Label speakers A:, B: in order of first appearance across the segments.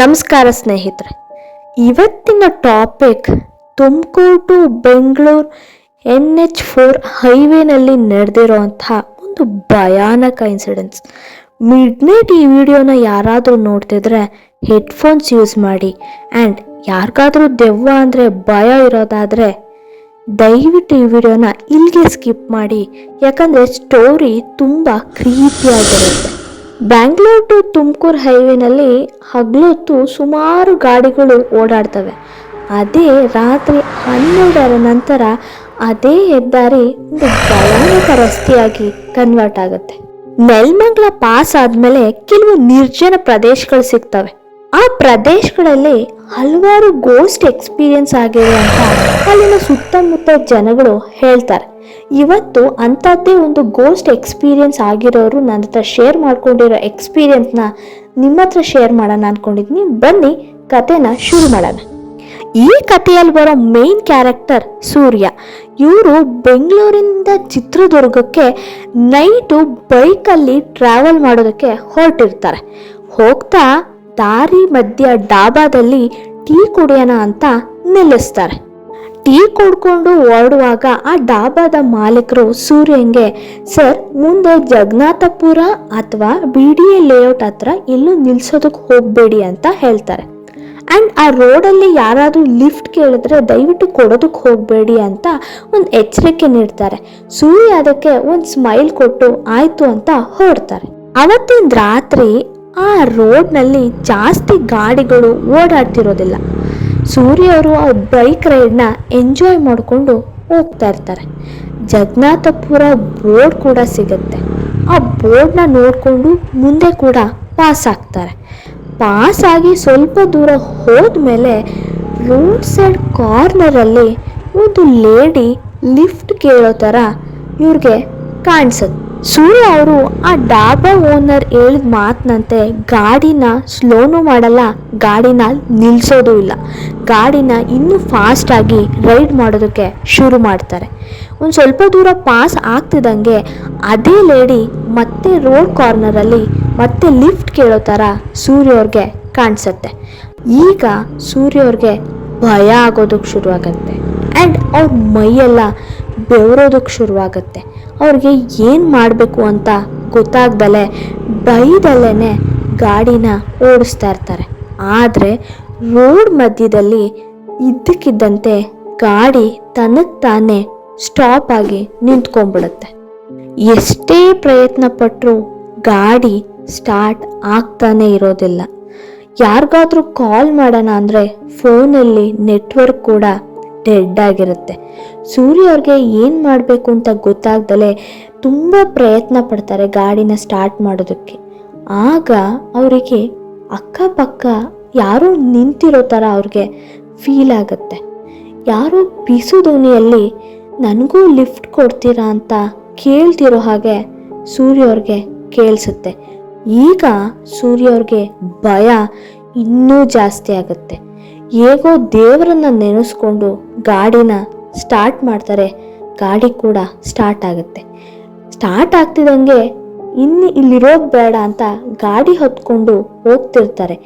A: ನಮಸ್ಕಾರ ಸ್ನೇಹಿತರೆ. ಇವತ್ತಿನ topic Tumakuru to Bengaluru NH H four ಹೈವೇನಲ್ಲಿ ನಡೆದಿರೋಂಥ ಒಂದು ಭಯಾನಕ ಇನ್ಸಿಡೆನ್ಸ್ ಮಿಡ್ ನೈಟ್ ಈ ವಿಡಿಯೋನ ಯಾರಾದರೂ ನೋಡ್ತಿದ್ರೆ ಹೆಡ್ಫೋನ್ಸ್ ಯೂಸ್ ಮಾಡಿ ಆ್ಯಂಡ್ ಯಾರಿಗಾದರೂ ದೆವ್ವ ಅಂದರೆ ಭಯ ಇರೋದಾದರೆ ದಯವಿಟ್ಟು ಈ ವಿಡಿಯೋನ ಇಲ್ಲಿಗೆ ಸ್ಕಿಪ್ ಮಾಡಿ. ಯಾಕಂದರೆ ಸ್ಟೋರಿ ತುಂಬ ಕ್ರೀಪಿಯಾಗಿರುತ್ತೆ ಬ್ಯಾಂಗ್ಳೂರ್ ಟು ತುಮಕೂರು ಹೈವೇನಲ್ಲಿ ಹಗಲೊತ್ತು ಸುಮಾರು ಗಾಡಿಗಳು ಓಡಾಡ್ತವೆ. ಅದೇ ರಾತ್ರಿ ಹನ್ನೆರಡರ ನಂತರ ಅದೇ ಹೆದ್ದಾರಿ ಒಂದು ಭಯಾನಕ ರಸ್ತೆಯಾಗಿ ಕನ್ವರ್ಟ್ ಆಗುತ್ತೆ. ನೆಲ್ಮಂಗ್ಲ ಪಾಸ್ ಆದ್ಮೇಲೆ ಕೆಲವು ನಿರ್ಜನ ಪ್ರದೇಶಗಳು ಸಿಗ್ತವೆ. ಆ ಪ್ರದೇಶಗಳಲ್ಲಿ ಹಲವಾರು ಗೋಸ್ಟ್ ಎಕ್ಸ್ಪೀರಿಯನ್ಸ್ ಆಗಿದೆ ಅಂತ ಅಲ್ಲಿನ ಸುತ್ತಮುತ್ತ ಜನಗಳು ಹೇಳ್ತಾರೆ. ಇವತ್ತು ಅಂಥದ್ದೇ ಒಂದು ಗೋಸ್ಟ್ ಎಕ್ಸ್ಪೀರಿಯನ್ಸ್ ಆಗಿರೋರು ನನ್ನ ಹತ್ರ ಶೇರ್ ಮಾಡ್ಕೊಂಡಿರೋ ಎಕ್ಸ್ಪೀರಿಯನ್ಸ್ನ ನಿಮ್ಮ ಹತ್ರ ಶೇರ್ ಮಾಡೋಣ ಅಂದ್ಕೊಂಡಿದ್ದೀನಿ ಬನ್ನಿ ಕತೆನ ಶುರು ಮಾಡೋಣ. ಈ ಕಥೆಯಲ್ಲಿ ಬರೋ ಮೇನ್ ಕ್ಯಾರೆಕ್ಟರ್ ಸೂರ್ಯ. ಇವರು ಬೆಂಗಳೂರಿಂದ ಚಿತ್ರದುರ್ಗಕ್ಕೆ ನೈಟು ಬೈಕಲ್ಲಿ ಟ್ರಾವೆಲ್ ಮಾಡೋದಕ್ಕೆ ಹೊರಟಿರ್ತಾರೆ. ಹೋಗ್ತಾ ದಾರಿ ಮಧ್ಯ ಡಾಬಾದಲ್ಲಿ ಟೀ ಕುಡಿಯೋಣ ಅಂತ ನಿಲ್ಲಿಸ್ತಾರೆ. ಟೀ ಕುಡ್ಕೊಂಡು ಹೊರಡುವಾಗ ಆ ಡಾಬಾದ ಮಾಲೀಕರು ಸೂರ್ಯಂಗೆ ಸರ್, ಮುಂದೆ ಜಗನ್ನಾಥಪುರ ಅಥವಾ ಬಿ ಡಿ ಎ ಲೇಔಟ್ ಹತ್ರ ಎಲ್ಲೂ ನಿಲ್ಸೋದಕ್ಕೆ ಹೋಗಬೇಡಿ ಅಂತ ಹೇಳ್ತಾರೆ. ಆ್ಯಂಡ್ ಆ ರೋಡಲ್ಲಿ ಯಾರಾದರೂ ಲಿಫ್ಟ್ ಕೇಳಿದ್ರೆ ದಯವಿಟ್ಟು ಕೊಡೋದಕ್ಕೆ ಹೋಗಬೇಡಿ ಅಂತ ಒಂದು ಎಚ್ಚರಿಕೆ ನೀಡ್ತಾರೆ. ಸೂರ್ಯ ಅದಕ್ಕೆ ಒಂದು ಸ್ಮೈಲ್ ಕೊಟ್ಟು, ಆಯಿತು ಅಂತ ಹೊರಡ್ತಾರೆ. ಅವತ್ತಿನ ರಾತ್ರಿ ಆ ರೋಡ್ನಲ್ಲಿ ಜಾಸ್ತಿ ಗಾಡಿಗಳು ಓಡಾಡ್ತಿರೋದಿಲ್ಲ. ಸೂರ್ಯ ಅವರು ಆ ಬೈಕ್ ರೈಡ್ನ ಎಂಜಾಯ್ ಮಾಡಿಕೊಂಡು ಹೋಗ್ತಾ ಇರ್ತಾರೆ. ಜಗನ್ನಾಥಪುರ ಬೋರ್ಡ್ ಕೂಡ ಸಿಗುತ್ತೆ. ಆ ಬೋರ್ಡ್ನ ನೋಡಿಕೊಂಡು ಮುಂದೆ ಕೂಡ ಪಾಸ್ ಆಗ್ತಾರೆ. ಪಾಸ್ ಆಗಿ ಸ್ವಲ್ಪ ದೂರ ಹೋದ್ಮೇಲೆ ರೋಡ್ ಸೈಡ್ ಕಾರ್ನರಲ್ಲಿ ಒಂದು ಲೇಡಿ ಲಿಫ್ಟ್ ಕೇಳೋ ಥರ ಇವ್ರಿಗೆ ಕಾಣಿಸುತ್ತೆ. ಸೂರ್ಯ ಅವರು ಆ ಡಾಬಾ ಓನರ್ ಹೇಳಿದ ಮಾತಿನಂತೆ ಗಾಡಿನ ಸ್ಲೋನು ಮಾಡಲ್ಲ, ಗಾಡಿನ ನಿಲ್ಲಿಸೋದು ಇಲ್ಲ. ಗಾಡಿನ ಇನ್ನೂ ಫಾಸ್ಟಾಗಿ ರೈಡ್ ಮಾಡೋದಕ್ಕೆ ಶುರು ಮಾಡ್ತಾರೆ. ಒಂದು ಸ್ವಲ್ಪ ದೂರ ಪಾಸ್ ಆಗ್ತಿದ್ದಂಗೆ ಅದೇ ಲೇಡಿ ಮತ್ತೆ ರೋಡ್ ಕಾರ್ನರಲ್ಲಿ ಮತ್ತೆ ಲಿಫ್ಟ್ ಕೇಳೋ ಥರ ಸೂರ್ಯ ಅವ್ರಿಗೆ ಕಾಣಿಸುತ್ತೆ. ಈಗ ಸೂರ್ಯ ಅವ್ರಿಗೆ ಭಯ ಆಗೋದಕ್ಕೆ ಶುರುವಾಗತ್ತೆ. ಆ್ಯಂಡ್ ಅವ್ರ ಮೈಯೆಲ್ಲ ಬೆವರೋದಕ್ಕೆ ಶುರುವಾಗುತ್ತೆ. ಅವ್ರಿಗೆ ಏನು ಮಾಡಬೇಕು ಅಂತ ಗೊತ್ತಾಗ್ದಲೆ ಬೈದಲ್ಲೇ ಗಾಡಿನ ಓಡಿಸ್ತಾ ಇರ್ತಾರೆ. ಆದರೆ ರೋಡ್ ಮಧ್ಯದಲ್ಲಿ ಇದ್ದಕ್ಕಿದ್ದಂತೆ ಗಾಡಿ ತನಗೆ ತಾನೇ ಸ್ಟಾಪ್ ಆಗಿ ನಿಂತ್ಕೊಂಡ್ಬಿಡುತ್ತೆ. ಎಷ್ಟೇ ಪ್ರಯತ್ನ ಪಟ್ಟರೂ ಗಾಡಿ ಸ್ಟಾರ್ಟ್ ಆಗ್ತಾನೆ ಇರೋದಿಲ್ಲ. ಯಾರಿಗಾದ್ರೂ ಕಾಲ್ ಮಾಡೋಣ ಅಂದರೆ ಫೋನಲ್ಲಿ ನೆಟ್ವರ್ಕ್ ಕೂಡ ಡೆಡ್ ಆಗಿರುತ್ತೆ ಸೂರ್ಯ ಅವ್ರಿಗೆ ಏನು ಮಾಡಬೇಕು ಅಂತ ಗೊತ್ತಾಗ್ದಲೆ ತುಂಬ ಪ್ರಯತ್ನ ಪಡ್ತಾರೆ ಗಾಡಿನ ಸ್ಟಾರ್ಟ್ ಮಾಡೋದಕ್ಕೆ. ಆಗ ಅವರಿಗೆ ಅಕ್ಕಪಕ್ಕ ಯಾರೋ ನಿಂತಿರೋ ಥರ ಅವ್ರಿಗೆ ಫೀಲ್ ಆಗುತ್ತೆ. ಯಾರೋ ಬಿಸು ದೋಣಿಯಲ್ಲಿ ನನಗೂ ಲಿಫ್ಟ್ ಕೊಡ್ತೀರಾ ಅಂತ ಕೇಳ್ತಿರೋ ಹಾಗೆ ಸೂರ್ಯ ಅವ್ರಿಗೆ ಕೇಳಿಸುತ್ತೆ. ಈಗ ಸೂರ್ಯ ಅವ್ರಿಗೆ ಭಯ ಇನ್ನೂ ಜಾಸ್ತಿ ಆಗುತ್ತೆ. ಹೇಗೋ ದೇವರನ್ನ ನೆನೆಸ್ಕೊಂಡು ಗಾಡಿನ ಸ್ಟಾರ್ಟ್ ಮಾಡ್ತಾರೆ. ಗಾಡಿ ಕೂಡ ಸ್ಟಾರ್ಟ್ ಆಗುತ್ತೆ. ಸ್ಟಾರ್ಟ್ ಆಗ್ತಿದ್ದಂಗೆ ಇನ್ನು ಇಲ್ಲಿರೋದು ಬೇಡ ಅಂತ ಗಾಡಿ ಹೊತ್ಕೊಂಡು ಹೋಗ್ತಿರ್ತಾರೆ.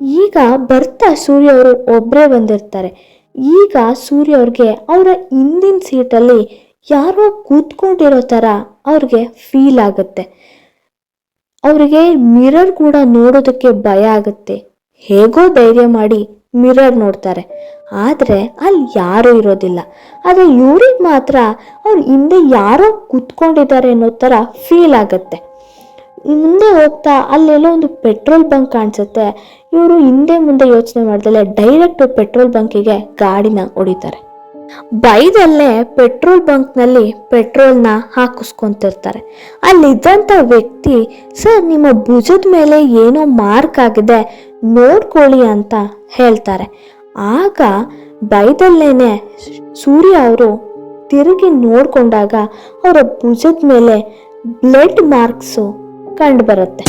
A: ಈಗ ಬರ್ತಾ ಸೂರ್ಯ ಅವರು ಒಬ್ಬರೇ ಬಂದಿರ್ತಾರೆ. ಈಗ ಸೂರ್ಯ ಅವ್ರಿಗೆ ಅವರ ಹಿಂದಿನ ಸೀಟಲ್ಲಿ ಯಾರೋ ಕೂತ್ಕೊಂಡಿರೋ ಥರ ಅವ್ರಿಗೆ ಫೀಲ್ ಆಗುತ್ತೆ. ಅವರಿಗೆ ಮಿರರ್ ಕೂಡ ನೋಡೋದಕ್ಕೆ ಭಯ ಆಗುತ್ತೆ. ಹೇಗೋ ಧೈರ್ಯ ಮಾಡಿ ಮಿರರ್ ನೋಡ್ತಾರೆ. ಆದರೆ ಅಲ್ಲಿ ಯಾರೂ ಇರೋದಿಲ್ಲ. ಆದರೆ ಇವ್ರಿಗೆ ಮಾತ್ರ ಅವ್ರ ಹಿಂದೆ ಯಾರೋ ಕೂತ್ಕೊಂಡಿದ್ದಾರೆ ಅನ್ನೋ ಥರ ಫೀಲ್ ಆಗುತ್ತೆ. ಮುಂದೆ ಹೋಗ್ತಾ ಅಲ್ಲೆಲ್ಲೋ ಒಂದು ಪೆಟ್ರೋಲ್ ಬಂಕ್ ಕಾಣಿಸುತ್ತೆ. ಇವರು ಹಿಂದೆ ಮುಂದೆ ಯೋಚನೆ ಮಾಡ್ದಲೆ ಡೈರೆಕ್ಟ್ ಪೆಟ್ರೋಲ್ ಬಂಕಿಗೆ ಗಾಡಿನ ಹೊಡಿತಾರೆ. ಬೈದಲ್ಲೇ ಪೆಟ್ರೋಲ್ ಬಂಕ್ನಲ್ಲಿ ಪೆಟ್ರೋಲ್ನ ಹಾಕಿಸ್ಕೊಂತಿರ್ತಾರೆ. ಅಲ್ಲಿದ್ದಂಥ ವ್ಯಕ್ತಿ, ಸರ್, ನಿಮ್ಮ ಭುಜದ ಮೇಲೆ ಏನೋ ಮಾರ್ಕ್ ಆಗಿದೆ, ನೋಡ್ಕೊಳ್ಳಿ ಅಂತ ಹೇಳ್ತಾರೆ. ಆಗ ಬೈದಲ್ಲೇನೆ ಸೂರ್ಯ ಅವರು ತಿರುಗಿ ನೋಡ್ಕೊಂಡಾಗ ಅವರ ಭುಜದ ಮೇಲೆ ಬ್ಲಡ್ ಮಾರ್ಕ್ಸು ಕಂಡು ಬರುತ್ತೆ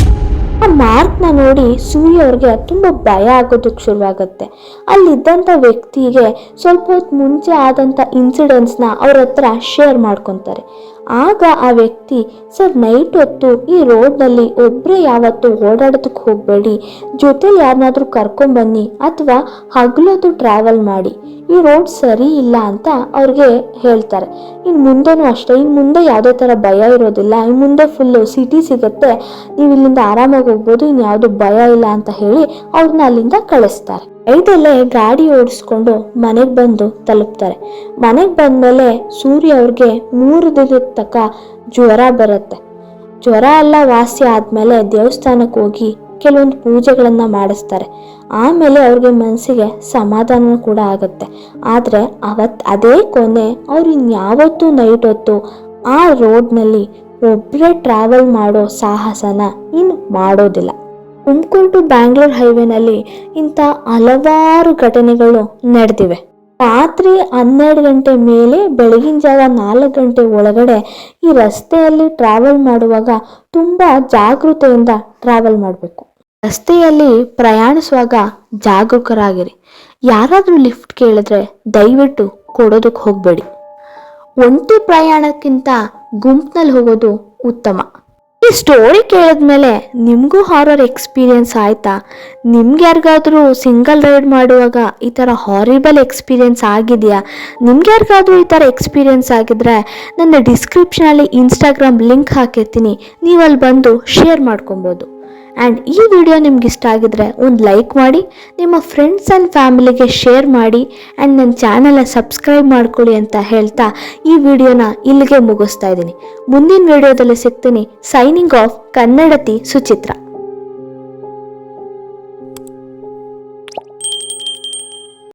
A: ಆ ಮಾರ್ಕ್ನ ನೋಡಿ ಸೂರ್ಯ ಅವ್ರಿಗೆ ತುಂಬ ಭಯ ಆಗೋದಕ್ಕೆ ಶುರುವಾಗುತ್ತೆ. ಅಲ್ಲಿದ್ದಂಥ ವ್ಯಕ್ತಿಗೆ ಸ್ವಲ್ಪ ಹೊತ್ತು ಮುಂಚೆ ಆದಂಥ ಇನ್ಸಿಡೆಂಟ್ಸ್ನ ಅವ್ರ ಹತ್ರ ಶೇರ್ ಮಾಡ್ಕೊತಾರೆ. ಆಗ ಆ ವ್ಯಕ್ತಿ, ಸರ್, ನೈಟ್ ಹೊತ್ತು ಈ ರೋಡ್ನಲ್ಲಿ ಒಬ್ಬರೇ ಯಾವತ್ತು ಓಡಾಡೋದಕ್ಕೆ ಹೋಗಬೇಡಿ. ಜೊತೆಲಿ ಯಾರನ್ನಾದ್ರೂ ಕರ್ಕೊಂಬನ್ನಿ ಅಥವಾ ಹಗಲೊತ್ತು ಟ್ರಾವೆಲ್ ಮಾಡಿ. ಈ ರೋಡ್ ಸರಿ ಇಲ್ಲ ಅಂತ ಅವ್ರಿಗೆ ಹೇಳ್ತಾರೆ. ಇನ್ನು ಮುಂದೆನೂ ಅಷ್ಟೇ ಇನ್ನು ಮುಂದೆ ಯಾವುದೇ ಥರ ಭಯ ಇರೋದಿಲ್ಲ. ಇನ್ನು ಮುಂದೆ ಫುಲ್ಲು ಸಿಟಿ ಸಿಗುತ್ತೆ. ನೀವು ಇಲ್ಲಿಂದ ಆರಾಮಾಗಿ ಹೋಗ್ಬೋದು ಇನ್ನು ಯಾವುದು ಭಯ ಇಲ್ಲ ಅಂತ ಹೇಳಿ ಅವ್ರನ್ನ ಅಲ್ಲಿಂದ ಕಳಿಸ್ತಾರೆ. ಐದಲ್ಲೇ ಗಾಡಿ ಓಡಿಸ್ಕೊಂಡು ಮನೆಗೆ ಬಂದು ತಲುಪ್ತಾರೆ. ಮನೆಗೆ ಬಂದಮೇಲೆ ಸೂರ್ಯ ಅವ್ರಿಗೆ ಮೂರು ದಿನದ ತನಕ ಜ್ವರ ಬರುತ್ತೆ. ಜ್ವರ ಎಲ್ಲ ವಾಸಿ ಆದಮೇಲೆ ದೇವಸ್ಥಾನಕ್ಕೆ ಹೋಗಿ ಕೆಲವೊಂದು ಪೂಜೆಗಳನ್ನು ಮಾಡಿಸ್ತಾರೆ. ಆಮೇಲೆ ಅವ್ರಿಗೆ ಮನಸ್ಸಿಗೆ ಸಮಾಧಾನ ಕೂಡ ಆಗುತ್ತೆ. ಆದರೆ ಅವತ್ತು ಅದೇ ಕೊನೆ, ಅವ್ರು ಇನ್ಯಾವತ್ತೂ ನೈಟ್ ಹೊತ್ತು ಆ ರೋಡ್ನಲ್ಲಿ ಒಬ್ಬರೇ ಟ್ರಾವೆಲ್ ಮಾಡೋ ಸಾಹಸನ ಇನ್ನು ಮಾಡೋದಿಲ್ಲ. ತುಮಕೂರು ಬ್ಯಾಂಗ್ಳೂರ್ ಹೈವೇನಲ್ಲಿ ಇಂಥ ಹಲವಾರು ಘಟನೆಗಳು ನಡೆದಿವೆ. ರಾತ್ರಿ ಹನ್ನೆರಡು ಗಂಟೆ ಮೇಲೆ ಬೆಳಗಿನ ಜಾವ ನಾಲ್ಕು ಗಂಟೆ ಒಳಗಡೆ ಈ ರಸ್ತೆಯಲ್ಲಿ ಟ್ರಾವೆಲ್ ಮಾಡುವಾಗ ತುಂಬ ಜಾಗೃತೆಯಿಂದ ಟ್ರಾವೆಲ್ ಮಾಡಬೇಕು. ರಸ್ತೆಯಲ್ಲಿ ಪ್ರಯಾಣಿಸುವಾಗ ಜಾಗರೂಕರಾಗಿರಿ. ಯಾರಾದರೂ ಲಿಫ್ಟ್ ಕೇಳಿದ್ರೆ ದಯವಿಟ್ಟು ಕೊಡೋದಕ್ಕೆ ಹೋಗಬೇಡಿ. ಒಂಟಿ ಪ್ರಯಾಣಕ್ಕಿಂತ ಗುಂಪಿನಲ್ಲಿ ಹೋಗೋದು ಉತ್ತಮ. ಈ ಸ್ಟೋರಿ ಕೇಳಿದ್ಮೇಲೆ ನಿಮಗೂ ಹಾರರ್ ಎಕ್ಸ್ಪೀರಿಯನ್ಸ್ ಆಯಿತಾ? ನಿಮ್ಗೆ ಯಾರಿಗಾದರೂ ಸಿಂಗಲ್ ರೈಡ್ ಮಾಡುವಾಗ ಈ ಥರ ಹಾರಿಬಲ್ ಎಕ್ಸ್ಪೀರಿಯೆನ್ಸ್ ಆಗಿದೆಯಾ? ನಿಮ್ಗೆ ಯಾರಿಗಾದರೂ ಈ ಥರ ಎಕ್ಸ್ಪೀರಿಯನ್ಸ್ ಆಗಿದ್ರೆ ನನ್ನ ಡಿಸ್ಕ್ರಿಪ್ಷನಲ್ಲಿ ಇನ್ಸ್ಟಾಗ್ರಾಮ್ ಲಿಂಕ್ ಹಾಕಿರ್ತೀನಿ. ನೀವು ಅಲ್ಲಿ ಬಂದು ಶೇರ್ ಮಾಡ್ಕೊಬೋದು. ಆ್ಯಂಡ್ ಈ ವಿಡಿಯೋ ನಿಮ್ಗೆ ಇಷ್ಟ ಆಗಿದ್ರೆ ಒಂದು ಲೈಕ್ ಮಾಡಿ, ನಿಮ್ಮ ಫ್ರೆಂಡ್ಸ್ ಆ್ಯಂಡ್ ಫ್ಯಾಮಿಲಿಗೆ ಶೇರ್ ಮಾಡಿ ಆ್ಯಂಡ್ ನನ್ನ ಚಾನಲ ಸಬ್ಸ್ಕ್ರೈಬ್ ಮಾಡ್ಕೊಳ್ಳಿ ಅಂತ ಹೇಳ್ತಾ ಈ ವಿಡಿಯೋನ ಇಲ್ಲಿಗೆ ಮುಗಿಸ್ತಾ ಇದ್ದೀನಿ. ಮುಂದಿನ ವಿಡಿಯೋದಲ್ಲಿ ಸಿಗ್ತೀನಿ. ಸೈನಿಂಗ್ ಆಫ್ ಕನ್ನಡತಿ ಸುಚಿತ್ರ